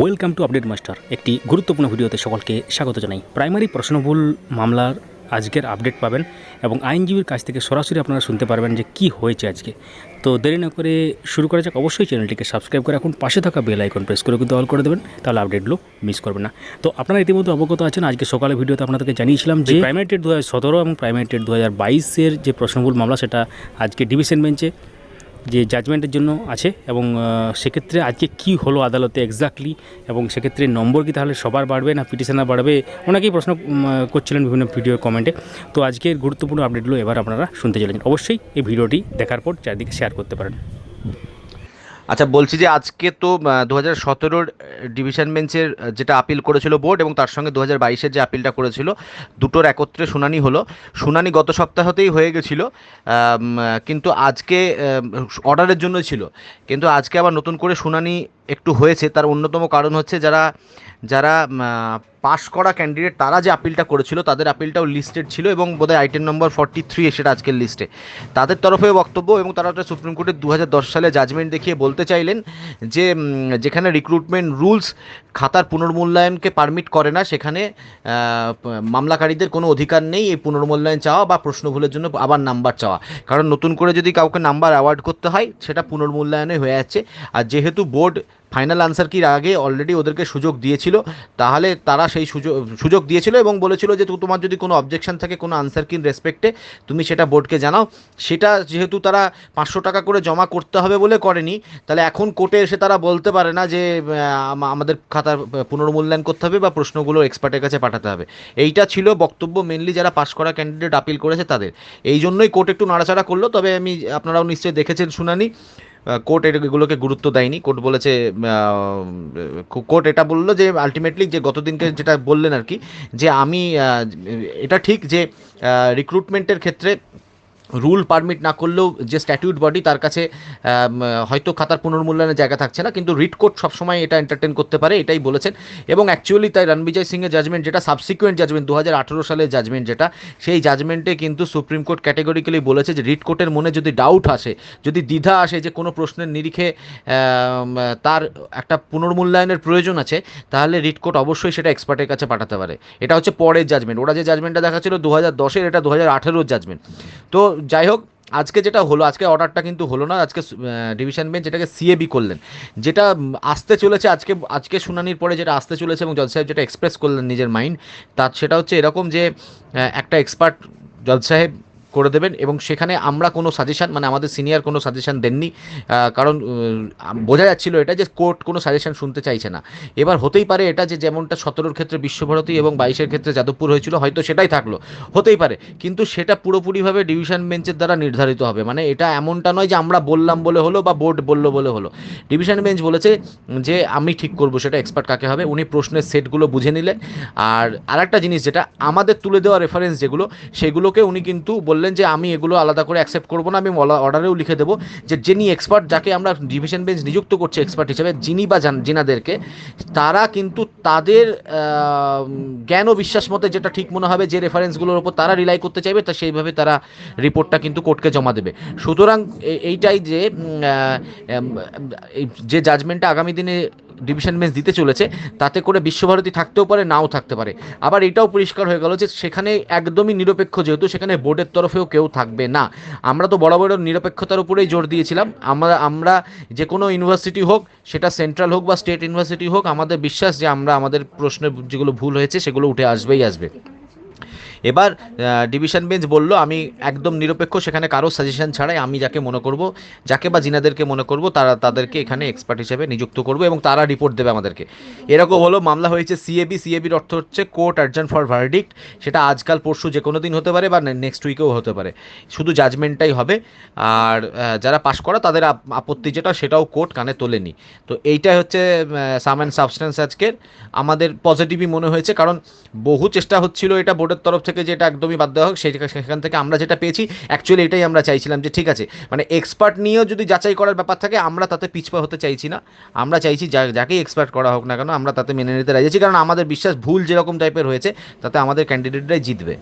Welcome to update master একটি গুরুত্বপূর্ণ ভিডিওতে সকলকে স্বাগত জানাই। প্রাইমারি প্রশ্নভুল মামলার আজকের আপডেট পাবেন এবং আইনজীবীর কাছ থেকে সরাসরি আপনারা শুনতে পারবেন যে কি হয়েছে আজকে। তো দেরি না করে শুরু করা যাক, অবশ্যই চ্যানেলটিকে সাবস্ক্রাইব করে এখন পাশে থাকা বেল আইকন প্রেস করে কিন্তু অল করে দেবেন, তাহলে আপডেটগুলো মিস করবেন না। তো আপনারা ইতিমধ্যে অবগত আছেন, আজকে সকালে ভিডিওতে আপনাদেরকে জানিয়েছিলাম যে প্রাইমারি টেট দু হাজার সতেরো এবং প্রাইমারি টেট দু হাজার যে প্রশ্নভুল মামলা, সেটা আজকে ডিভিশন বেঞ্চে যে জাজমেন্টের জন্য আছে এবং সেক্ষেত্রে আজকে কি হলো আদালতে এক্স্যাক্টলি এবং সেক্ষেত্রে নম্বর কি তাহলে সবার বাড়বে না পিটিশনার বাড়বে? অনেকেই প্রশ্ন করছিলেন বিভিন্ন ভিডিও কমেন্টে তো আজকের গুরুত্বপূর্ণ আপডেটগুলো এবার আপনারা শুনতে চলেছেন। অবশ্যই এই ভিডিওটি দেখার পর চারদিকে শেয়ার করতে পারেন। আচ্ছা বলছি যে আজকে তো দু হাজার সতেরোর ডিভিশন বেঞ্চের যেটা আপিল করেছিল বোর্ড এবং তার সঙ্গে দু হাজার বাইশের যে আপিলটা করেছিল, দুটোর একত্রে শুনানি হলো। শুনানি গত সপ্তাহতেই হয়ে গেছিল কিন্তু আজকে অর্ডারের জন্য ছিল। কিন্তু আজকে আবার নতুন করে শুনানি একটু হয়েছে। তার অন্যতম কারণ হচ্ছে যারা যারা পাশ করা ক্যান্ডিডেট তারা যে আপিলটা করেছিল, তাদের আপিলটাও লিস্টেড ছিল এবং বোধহয় আইটেম নম্বর ফর্টি থ্রি সেটা আজকের লিস্টে তাদের তরফেও বক্তব্য এবং তারা ওটা সুপ্রিম কোর্টের দু হাজার দশ সালে জাজমেন্ট দেখিয়ে বলতে চাইলেন যে যেখানে রিক্রুটমেন্ট রুলস খাতার পুনর্মূল্যায়নকে পারমিট করে না, সেখানে মামলাকারীদের কোনো অধিকার নেই এই পুনর্মূল্যায়ন চাওয়া বা প্রশ্নভুলের জন্য আবার নাম্বার চাওয়া। কারণ নতুন করে যদি কাউকে নাম্বার অ্যাওয়ার্ড করতে হয়, সেটা পুনর্মূল্যায়নে হয়ে যাচ্ছে আর যেহেতু বোর্ড ফাইনাল আনসার কির আগে অলরেডি ওদেরকে সুযোগ দিয়েছিল। তাহলে তারা সেই সুযোগ সুযোগ দিয়েছিল এবং বলেছিল যে তোমার যদি কোনো অবজেকশন থাকে, কোনো আনসার কিন রেসপেক্টে তুমি সেটা বোর্ডকে জানাও। সেটা যেহেতু তারা পাঁচশো টাকা করে জমা করতে হবে বলে করেনি, তাহলে এখন কোর্টে এসে তারা বলতে পারে না যে আমাদের খাতার পুনর্মূল্যায়ন করতে হবে বা প্রশ্নগুলো এক্সপার্টের কাছে পাঠাতে হবে। এইটা ছিল বক্তব্য মেনলি যারা পাশ করা ক্যান্ডিডেট আপিল করেছে তাদের। এই জন্যই কোর্ট একটু নাড়াচাড়া করল। তবে আমি, আপনারাও নিশ্চয়ই দেখেছেন শুনানি। কোর্ট এগুলোকে গুরুত্ব দেয়নি। কোর্ট বলেছে কোর্ট এটা বলল যে আলটিমেটলি যে গতদিনকে যেটা বললেন আর কি, যে আমি এটা ঠিক যে রিক্রুটমেন্টের ক্ষেত্রে রুল পারমিট না করলেও যে স্ট্যাটিউট বডি তার কাছে হয়তো খাতার পুনর্মূল্যায়নের জায়গা থাকছে না, কিন্তু রিট কোর্ট সবসময় এটা এন্টারটেন করতে পারে, এটাই বলেছেন। এবং অ্যাকচুয়ালি তাই রণবিজয় সিংয়ের জাজমেন্ট যেটা সাবসিকুয়েন্ট জাজমেন্ট দু হাজার আঠেরো সালের জাজমেন্ট যেটা, সেই জাজমেন্টে কিন্তু সুপ্রিম কোর্ট ক্যাটেগরিক্যালি বলেছে যে রিট কোর্টের মনে যদি ডাউট আসে, যদি দ্বিধা আসে যে কোনো প্রশ্নের নিরিখে তার একটা পুনর্মূল্যায়নের প্রয়োজন আছে, তাহলে রিট কোর্ট অবশ্যই সেটা এক্সপার্টের কাছে পাঠাতে পারে। এটা হচ্ছে পরের জাজমেন্ট ওরা যে জাজমেন্টটা দেখাচ্ছিল দু হাজার দশের, এটা দু হাজার আঠেরোর জাজমেন্ট তো যাই হোক, আজকে যেটা হলো, আজকে অর্ডারটা কিন্তু হলো না, আজকে ডিভিশন বেঞ্চ যেটাকে সিএবি করলেন। যেটা আসতে চলেছে, আজকে আজকে শুনানির পরে যেটা আসতে চলেছে এবং জজ সাহেব যেটা এক্সপ্রেস করলেন নিজের মাইন্ড তার সেটা হচ্ছে এরকম যে একটা এক্সপার্ট জজ সাহেব করে দেবেন এবং সেখানে আমরা কোনো সাজেশন মানে আমাদের সিনিয়র কোনো সাজেশন দেননি কারণ বোঝা যাচ্ছিল এটা যে কোর্ট কোনো সাজেশান শুনতে চাইছে না। এবার হতেই পারে এটা যে যেমনটা সতেরোর ক্ষেত্রে বিশ্বভারতী এবং বাইশের ক্ষেত্রে যাদবপুর হয়েছিল, হয়তো সেটাই থাকল। হতেই পারে, কিন্তু সেটা পুরোপুরিভাবে ডিভিশন বেঞ্চের দ্বারা নির্ধারিত হবে। মানে এটা এমনটা নয় যে আমরা বললাম বলে হলো বা বোর্ড বলল বলে হলো। ডিভিশন বেঞ্চ বলেছে যে আমি ঠিক করব, সেটা এক্সপার্ট কাকে হবে, উনি প্রশ্নের সেটগুলো বুঝে নিলেন। আর আরেকটা জিনিস যেটা আমাদের তুলে দেওয়া রেফারেন্স যেগুলো, সেগুলোকে উনি কিন্তু বললেন যে আমি এগুলো আলাদা করে অ্যাকসেপ্ট করব না, আমি অর্ডারেও লিখে দেবো যে যিনি এক্সপার্ট যাকে আমরা ডিভিশন বেঞ্চ নিযুক্ত করছি এক্সপার্ট হিসেবে, যিনি বা যিনাদেরকে, তারা কিন্তু তাদের জ্ঞান ও বিশ্বাস মতে যেটা ঠিক মনে হবে, যে রেফারেন্সগুলোর ওপর তারা রিলাই করতে চাইবে, তা সেইভাবে তারা রিপোর্টটা কিন্তু কোর্টকে জমা দেবে। সুতরাং এইটাই যে যে জাজমেন্টটা আগামী দিনে ডিভিশন বেঞ্চ দিতে চলেছে, তাতে করে বিশ্বভারতী থাকতেও পারে, নাও থাকতে পারে। আবার এটাও পরিষ্কার হয়ে গেল যে সেখানে একদমই নিরপেক্ষ যেহেতু সেখানে বোর্ডের তরফেও কেউ থাকবে না। আমরা তো বড় নিরপেক্ষতার উপরেই জোর দিয়েছিলাম। আমরা আমরা যে কোনো ইউনিভার্সিটি হোক, সেটা সেন্ট্রাল হোক বা স্টেট ইউনিভার্সিটি হোক, আমাদের বিশ্বাস যে আমরা, আমাদের প্রশ্নের যেগুলো ভুল হয়েছে সেগুলো উঠে আসবেই আসবে। এবার ডিভিশন বেঞ্চ বলল, আমি একদম নিরপেক্ষ, সেখানে কারও সাজেশন ছাড়াই আমি যাকে মনে করব, যাকে বা জিনাদেরকে মনে করব, তারা তাদেরকে এখানে এক্সপার্ট হিসেবে নিযুক্ত করব এবং তারা রিপোর্ট দেবে আমাদেরকে। এরকম হলো, মামলা হয়েছে সিএবি সিএবির অর্থ হচ্ছে কোর্ট অ্যাডজন ফর ভার্ডিক্ট সেটা আজকাল, পরশু যে কোনো দিন হতে পারে বা নেক্সট উইকেও হতে পারে। শুধু জাজমেন্টটাই হবে। আর যারা পাশ করা, তাদের আপত্তি যেটা, সেটাও কোর্ট কানে তোলেনি। তো এইটাই হচ্ছে সাম অ্যান্ড সাবস্টেন্স আজকের। আমাদের পজিটিভই মনে হয়েছে, কারণ বহু চেষ্টা হচ্ছিল এটা বোর্ডের তরফ থেকে যেটা একদমই বাদ দেওয়া হোক, সেই সেখান থেকে আমরা যেটা পেয়েছি অ্যাকচুয়ালি এটাই আমরা চাইছিলাম যে ঠিক আছে মানে এক্সপার্ট নিয়েও যদি যাচাই করার ব্যাপার থাকে, আমরা তাতে পিছপা হতে চাইছি না। আমরা চাইছি যা, যাকেই এক্সপার্ট করা হোক না কেন, আমরা তাতে মেনে নিতে রাজি কারণ আমাদের বিশ্বাস ভুল যেরকম টাইপের হয়েছে, তাতে আমাদের ক্যান্ডিডেটরাই জিতবে।